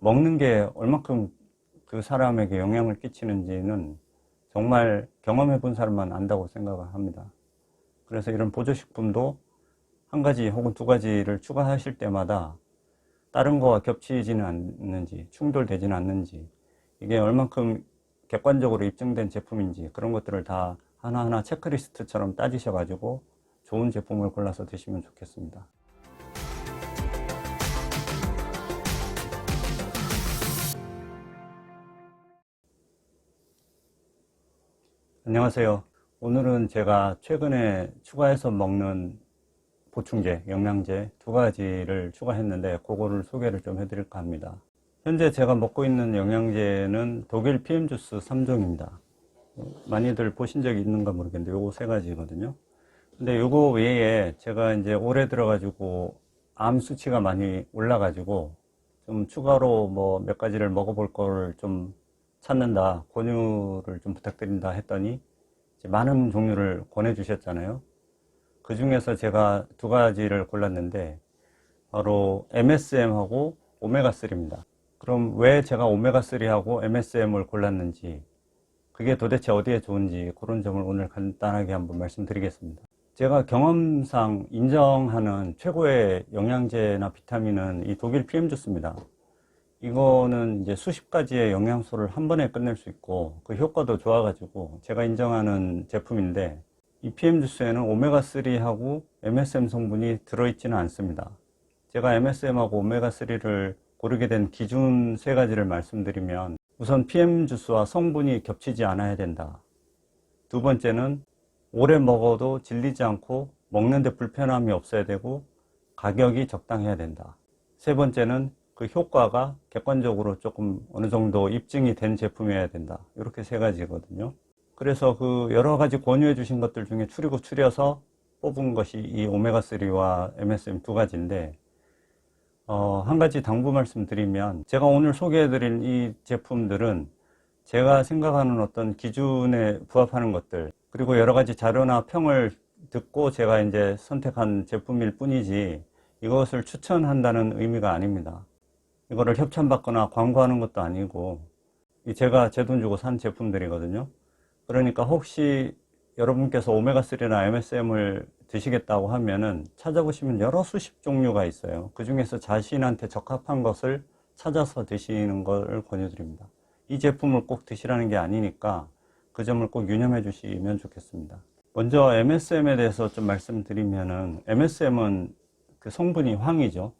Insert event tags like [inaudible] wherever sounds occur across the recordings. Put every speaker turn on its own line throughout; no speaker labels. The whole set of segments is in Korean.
먹는 게 얼만큼 그 사람에게 영향을 끼치는지는 정말 경험해 본 사람만 안다고 생각을 합니다. 그래서 이런 보조식품도 한 가지 혹은 두 가지를 추가하실 때마다 다른 거와 겹치지는 않는지, 충돌되지는 않는지, 이게 얼만큼 객관적으로 입증된 제품인지 그런 것들을 다 하나하나 체크리스트처럼 따지셔가지고 좋은 제품을 골라서 드시면 좋겠습니다. 안녕하세요. 오늘은 제가 최근에 추가해서 먹는 보충제, 영양제 두 가지를 추가했는데 그거를 소개를 좀 해드릴까 합니다. 현재 제가 먹고 있는 영양제는 독일 PM 주스 3종입니다. 많이들 보신 적이 있는가 모르겠는데 요거 세 가지거든요. 근데 요거 외에 제가 이제 올해 들어가지고 암 수치가 많이 올라가지고 좀 추가로 뭐 몇 가지를 먹어볼 걸 좀 찾는다, 권유를 좀 부탁드린다 했더니 많은 종류를 권해주셨잖아요. 그 중에서 제가 두 가지를 골랐는데 바로 MSM하고 오메가3입니다. 그럼 왜 제가 오메가3하고 MSM을 골랐는지 그게 도대체 어디에 좋은지 그런 점을 오늘 간단하게 한번 말씀드리겠습니다. 제가 경험상 인정하는 최고의 영양제나 비타민은 이 독일 PM 주스입니다. 이거는 이제 수십 가지의 영양소를 한 번에 끝낼 수 있고 그 효과도 좋아가지고 제가 인정하는 제품인데 이 PM 주스에는 오메가3하고 MSM 성분이 들어있지는 않습니다. 제가 MSM하고 오메가3를 고르게 된 기준 세 가지를 말씀드리면 우선 PM 주스와 성분이 겹치지 않아야 된다. 두 번째는 오래 먹어도 질리지 않고 먹는데 불편함이 없어야 되고 가격이 적당해야 된다. 세 번째는 그 효과가 객관적으로 조금 어느 정도 입증이 된 제품이어야 된다. 이렇게 세 가지거든요. 그래서 그 여러 가지 권유해 주신 것들 중에 추리고 추려서 뽑은 것이 이 오메가3와 MSM 두 가지인데, 어, 한 가지 당부 말씀 드리면, 제가 오늘 소개해 드린 이 제품들은 제가 생각하는 어떤 기준에 부합하는 것들, 그리고 여러 가지 자료나 평을 듣고 제가 이제 선택한 제품일 뿐이지, 이것을 추천한다는 의미가 아닙니다. 이거를 협찬받거나 광고하는 것도 아니고, 제가 제 돈 주고 산 제품들이거든요. 그러니까 혹시 여러분께서 오메가3나 MSM을 드시겠다고 하면은 찾아보시면 여러 수십 종류가 있어요. 그 중에서 자신한테 적합한 것을 찾아서 드시는 걸 권유드립니다. 이 제품을 꼭 드시라는 게 아니니까 그 점을 꼭 유념해 주시면 좋겠습니다. 먼저 MSM에 대해서 좀 말씀드리면은 MSM은 그 성분이 황이죠.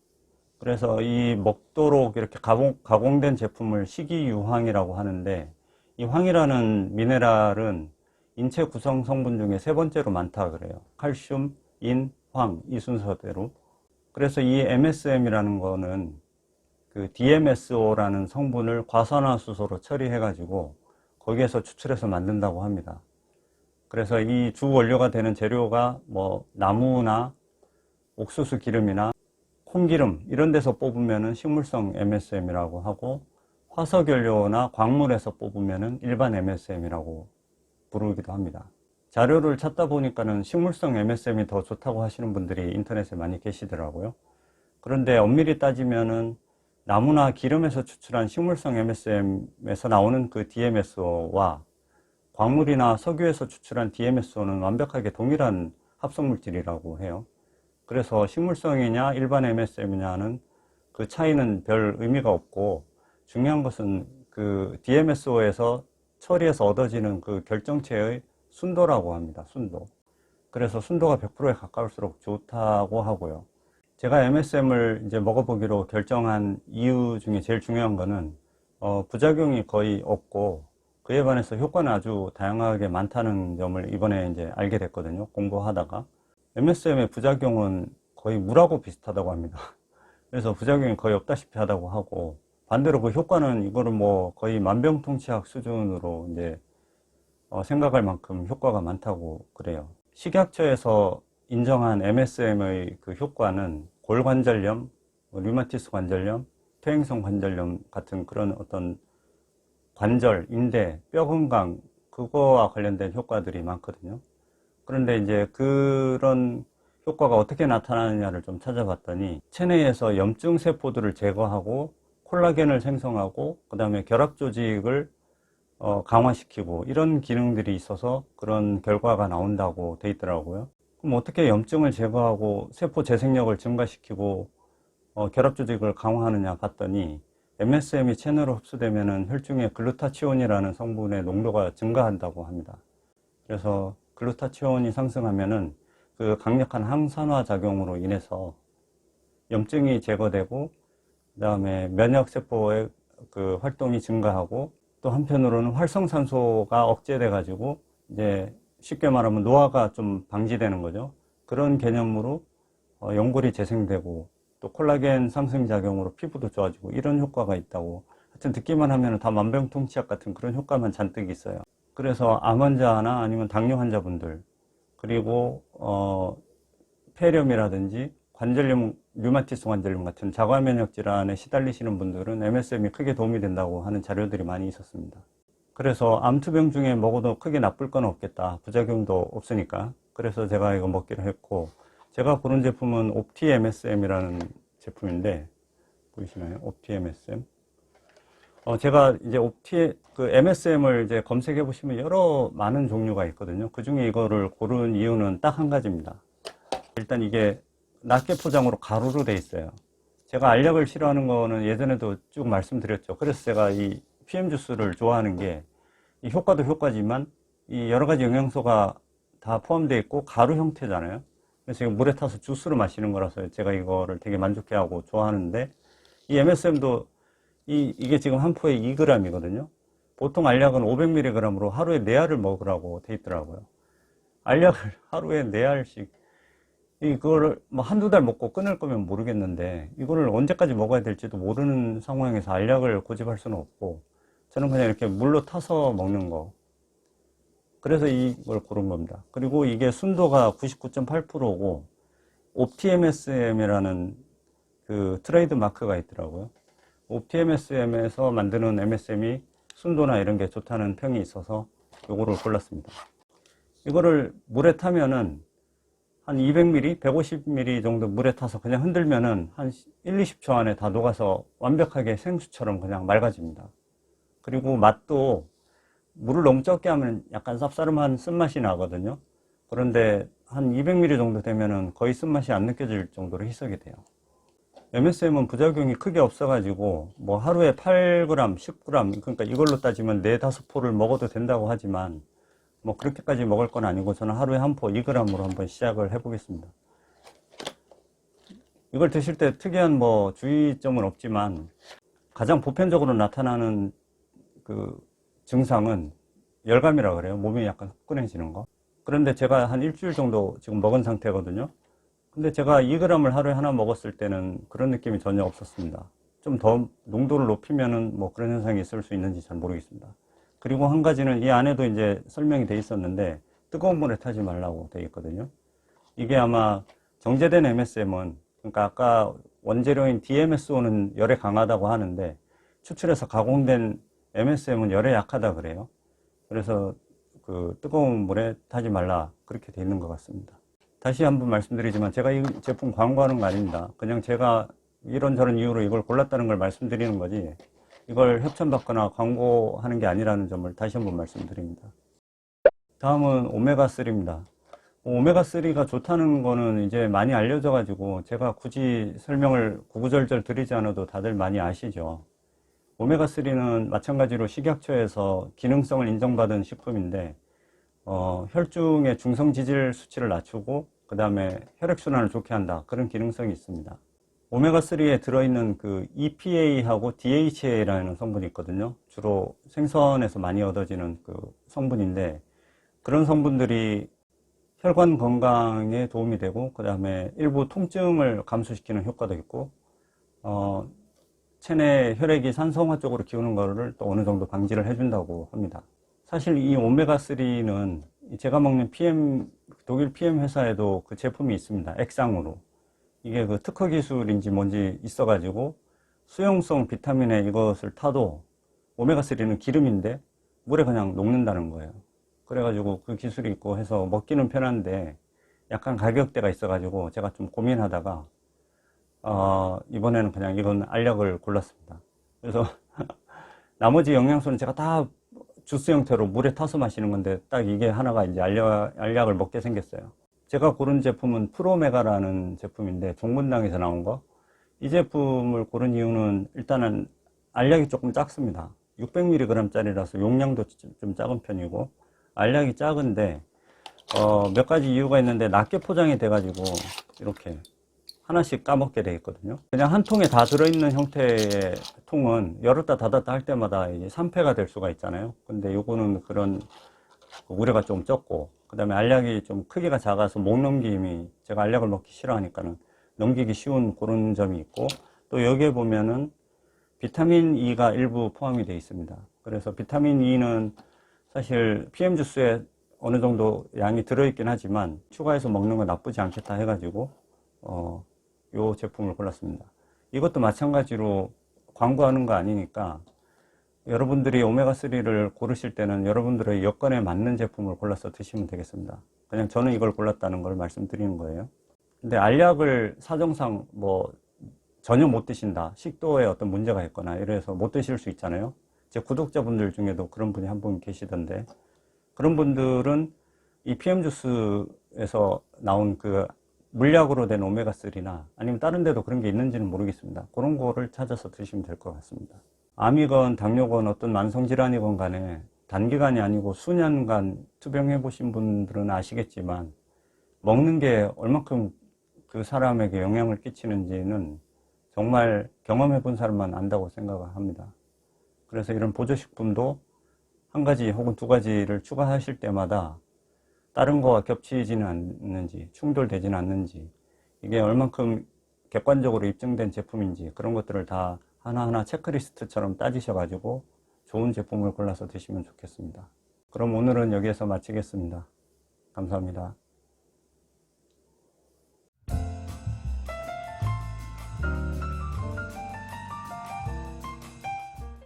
그래서 이 먹도록 이렇게 가공, 가공 된 제품을 식이유황이라고 하는데 이 황이라는 미네랄은 인체 구성 성분 중에 세 번째로 많다 그래요. 칼슘, 인, 황 이 순서대로. 그래서 이 MSM이라는 거는 그 DMSO라는 성분을 과산화수소로 처리해 가지고 거기에서 추출해서 만든다고 합니다. 그래서 이 주 원료가 되는 재료가 뭐 나무나 옥수수 기름이나 콩기름 이런 데서 뽑으면은 식물성 MSM이라고 하고 화석연료나 광물에서 뽑으면은 일반 MSM이라고 부르기도 합니다. 자료를 찾다 보니까는 식물성 MSM이 더 좋다고 하시는 분들이 인터넷에 많이 계시더라고요. 그런데 엄밀히 따지면은 나무나 기름에서 추출한 식물성 MSM에서 나오는 그 DMSO와 광물이나 석유에서 추출한 DMSO는 완벽하게 동일한 합성물질이라고 해요. 그래서 식물성이냐 일반 MSM이냐는 그 차이는 별 의미가 없고 중요한 것은 그 DMSO에서 처리해서 얻어지는 그 결정체의 순도라고 합니다. 순도. 그래서 순도가 100%에 가까울수록 좋다고 하고요. 제가 MSM을 이제 먹어보기로 결정한 이유 중에 제일 중요한 거는 어, 부작용이 거의 없고 그에 반해서 효과는 아주 다양하게 많다는 점을 이번에 이제 알게 됐거든요. 공부하다가 MSM의 부작용은 거의 물하고 비슷하다고 합니다. [laughs] 그래서 부작용이 거의 없다시피 하다고 하고 반대로 그 효과는 이거를 뭐 거의 만병통치약 수준으로 이제 어, 생각할 만큼 효과가 많다고 그래요. 식약처에서 인정한 MSM의 그 효과는 골관절염, 뭐 류마티스 관절염, 퇴행성 관절염 같은 그런 어떤 관절, 인대, 뼈 건강 그거와 관련된 효과들이 많거든요. 그런데 이제 그런 효과가 어떻게 나타나느냐를 좀 찾아봤더니 체내에서 염증 세포들을 제거하고 콜라겐을 생성하고 그 다음에 결합 조직을 어, 강화시키고 이런 기능들이 있어서 그런 결과가 나온다고 돼 있더라고요. 그럼 어떻게 염증을 제거하고 세포 재생력을 증가시키고 어, 결합 조직을 강화하느냐 봤더니 MSM이 체내로 흡수되면은 혈중에 글루타치온이라는 성분의 농도가 증가한다고 합니다. 그래서 글루타치온이 상승하면은 그 강력한 항산화 작용으로 인해서 염증이 제거되고 그다음에 면역 세포의 그 활동이 증가하고 또 한편으로는 활성산소가 억제돼 가지고 이제 쉽게 말하면 노화가 좀 방지되는 거죠. 그런 개념으로 어, 연골이 재생되고 또 콜라겐 상승 작용으로 피부도 좋아지고 이런 효과가 있다고 하여튼 듣기만 하면 다 만병통치약 같은 그런 효과만 잔뜩 있어요. 그래서 암 환자나 아니면 당뇨 환자분들 그리고 어, 폐렴이라든지 관절염, 류마티스 관절염 같은 자가 면역 질환에 시달리시는 분들은 MSM이 크게 도움이 된다고 하는 자료들이 많이 있었습니다. 그래서 암투병 중에 먹어도 크게 나쁠 건 없겠다. 부작용도 없으니까. 그래서 제가 이거 먹기로 했고, 제가 고른 제품은 옵티 MSM이라는 제품인데, 보이시나요? 옵티 MSM. 어, 제가 이제 옵티, 그 MSM을 이제 검색해 보시면 여러 많은 종류가 있거든요. 그 중에 이거를 고른 이유는 딱 한 가지입니다. 일단 이게 낱개 포장으로 가루로 돼 있어요. 제가 알약을 싫어하는 거는 예전에도 쭉 말씀드렸죠. 그래서 제가 이 PM 주스를 좋아하는 게이 효과도 효과지만 이 여러 가지 영양소가 다 포함되어 있고 가루 형태잖아요. 그래서 이거 물에 타서 주스로 마시는 거라서 제가 이거를 되게 만족해하고 좋아하는데 이 MSM도 이, 이게 지금 한 포에 2g이거든요. 보통 알약은 500mg으로 하루에 4알을 먹으라고 돼 있더라고요. 알약을 [laughs] 하루에 4알씩 이거를 뭐 한두 달 먹고 끊을 거면 모르겠는데 이거를 언제까지 먹어야 될지도 모르는 상황에서 알약을 고집할 수는 없고 저는 그냥 이렇게 물로 타서 먹는 거 그래서 이걸 고른 겁니다 그리고 이게 순도가 99.8%고 옵티MSM이라는 그 트레이드 마크가 있더라고요 옵티MSM에서 만드는 MSM이 순도나 이런 게 좋다는 평이 있어서 요거를 골랐습니다 이거를 물에 타면은 한 200ml, 150ml 정도 물에 타서 그냥 흔들면은 한 1, 20초 안에 다 녹아서 완벽하게 생수처럼 그냥 맑아집니다. 그리고 맛도 물을 너무 적게 하면 약간 쌉싸름한 쓴맛이 나거든요. 그런데 한 200ml 정도 되면은 거의 쓴맛이 안 느껴질 정도로 희석이 돼요. MSM은 부작용이 크게 없어가지고 뭐 하루에 8g, 10g 그러니까 이걸로 따지면 4, 5포를 먹어도 된다고 하지만 뭐 그렇게까지 먹을 건 아니고 저는 하루에 한 포 2g으로 한번 시작을 해보겠습니다. 이걸 드실 때 특이한 뭐 주의점은 없지만 가장 보편적으로 나타나는 그 증상은 열감이라 그래요. 몸이 약간 후끈해지는 거. 그런데 제가 한 일주일 정도 지금 먹은 상태거든요. 근데 제가 2g을 하루에 하나 먹었을 때는 그런 느낌이 전혀 없었습니다. 좀 더 농도를 높이면은 뭐 그런 현상이 있을 수 있는지 잘 모르겠습니다. 그리고 한 가지는 이 안에도 이제 설명이 돼 있었는데 뜨거운 물에 타지 말라고 돼 있거든요. 이게 아마 정제된 MSM은 그러니까 아까 원재료인 DMSO는 열에 강하다고 하는데 추출해서 가공된 MSM은 열에 약하다 그래요. 그래서 그 뜨거운 물에 타지 말라 그렇게 돼 있는 것 같습니다. 다시 한번 말씀드리지만 제가 이 제품 광고하는 거 아닙니다. 그냥 제가 이런저런 이유로 이걸 골랐다는 걸 말씀드리는 거지 이걸 협찬받거나 광고하는 게 아니라는 점을 다시 한번 말씀드립니다. 다음은 오메가3입니다. 오메가3가 좋다는 거는 이제 많이 알려져 가지고 제가 굳이 설명을 구구절절 드리지 않아도 다들 많이 아시죠. 오메가3는 마찬가지로 식약처에서 기능성을 인정받은 식품인데 어, 혈중의 중성 지질 수치를 낮추고 그 다음에 혈액순환을 좋게 한다 그런 기능성이 있습니다. 오메가3에 들어있는 그 EPA하고 DHA라는 성분이 있거든요. 주로 생선에서 많이 얻어지는 그 성분인데 그런 성분들이 혈관 건강에 도움이 되고 그 다음에 일부 통증을 감소시키는 효과도 있고 어, 체내 혈액이 산성화 쪽으로 기우는 거를 또 어느 정도 방지를 해준다고 합니다. 사실 이 오메가3는 제가 먹는 PM 독일 PM 회사에도 그 제품이 있습니다. 액상으로. 이게 그 특허 기술인지 뭔지 있어가지고 수용성 비타민에 이것을 타도 오메가3는 기름인데 물에 그냥 녹는다는 거예요. 그래가지고 그 기술이 있고 해서 먹기는 편한데 약간 가격대가 있어가지고 제가 좀 고민하다가 어, 이번에는 그냥 이건 알약을 골랐습니다. 그래서 [laughs] 나머지 영양소는 제가 다 주스 형태로 물에 타서 마시는 건데 딱 이게 하나가 이제 알약, 알약을 먹게 생겼어요. 제가 고른 제품은 프로메가라는 제품인데 종분당에서 나온 거. 이 제품을 고른 이유는 일단은 알약이 조금 작습니다. 600mg짜리라서 용량도 좀- 좀 작은 편이고 알약이 작은데 어, 몇 가지 이유가 있는데 낮게 포장이 돼가지고 이렇게 하나씩 까먹게 돼 있거든요. 그냥 한 통에 다 들어있는 형태의 통은 열었다 닫았다 할 때마다 이게 산패가 될 수가 있잖아요. 근데 요거는 그런 그 우려가 좀 적고, 그 다음에 알약이 좀 크기가 작아서 목 넘김이 제가 알약을 먹기 싫어하니까는 넘기기 쉬운 그런 점이 있고, 또 여기에 보면은 비타민 E가 일부 포함이 되어 있습니다. 그래서 비타민 E는 사실 PM 주스에 어느 정도 양이 들어있긴 하지만 추가해서 먹는 건 나쁘지 않겠다 해가지고 어, 요 제품을 골랐습니다. 이것도 마찬가지로 광고하는 거 아니니까 여러분들이 오메가3를 고르실 때는 여러분들의 여건에 맞는 제품을 골라서 드시면 되겠습니다. 그냥 저는 이걸 골랐다는 걸 말씀드리는 거예요. 근데 알약을 사정상 뭐 전혀 못 드신다. 식도에 어떤 문제가 있거나 이래서 못 드실 수 있잖아요. 제 구독자분들 중에도 그런 분이 한 분 계시던데 그런 분들은 이 PM 주스에서 나온 그 물약으로 된 오메가3나 아니면 다른 데도 그런 게 있는지는 모르겠습니다. 그런 거를 찾아서 드시면 될 것 같습니다. 암이건 당뇨건 어떤 만성질환이건 간에 단기간이 아니고 수년간 투병해 보신 분들은 아시겠지만 먹는 게 얼만큼 그 사람에게 영향을 끼치는지는 정말 경험해 본 사람만 안다고 생각을 합니다. 그래서 이런 보조식품도 한 가지 혹은 두 가지를 추가하실 때마다 다른 거와 겹치지는 않는지, 충돌되지는 않는지, 이게 얼만큼 객관적으로 입증된 제품인지 그런 것들을 다 하나하나 체크리스트처럼 따지셔가지고 좋은 제품을 골라서 드시면 좋겠습니다. 그럼 오늘은 여기에서 마치겠습니다. 감사합니다.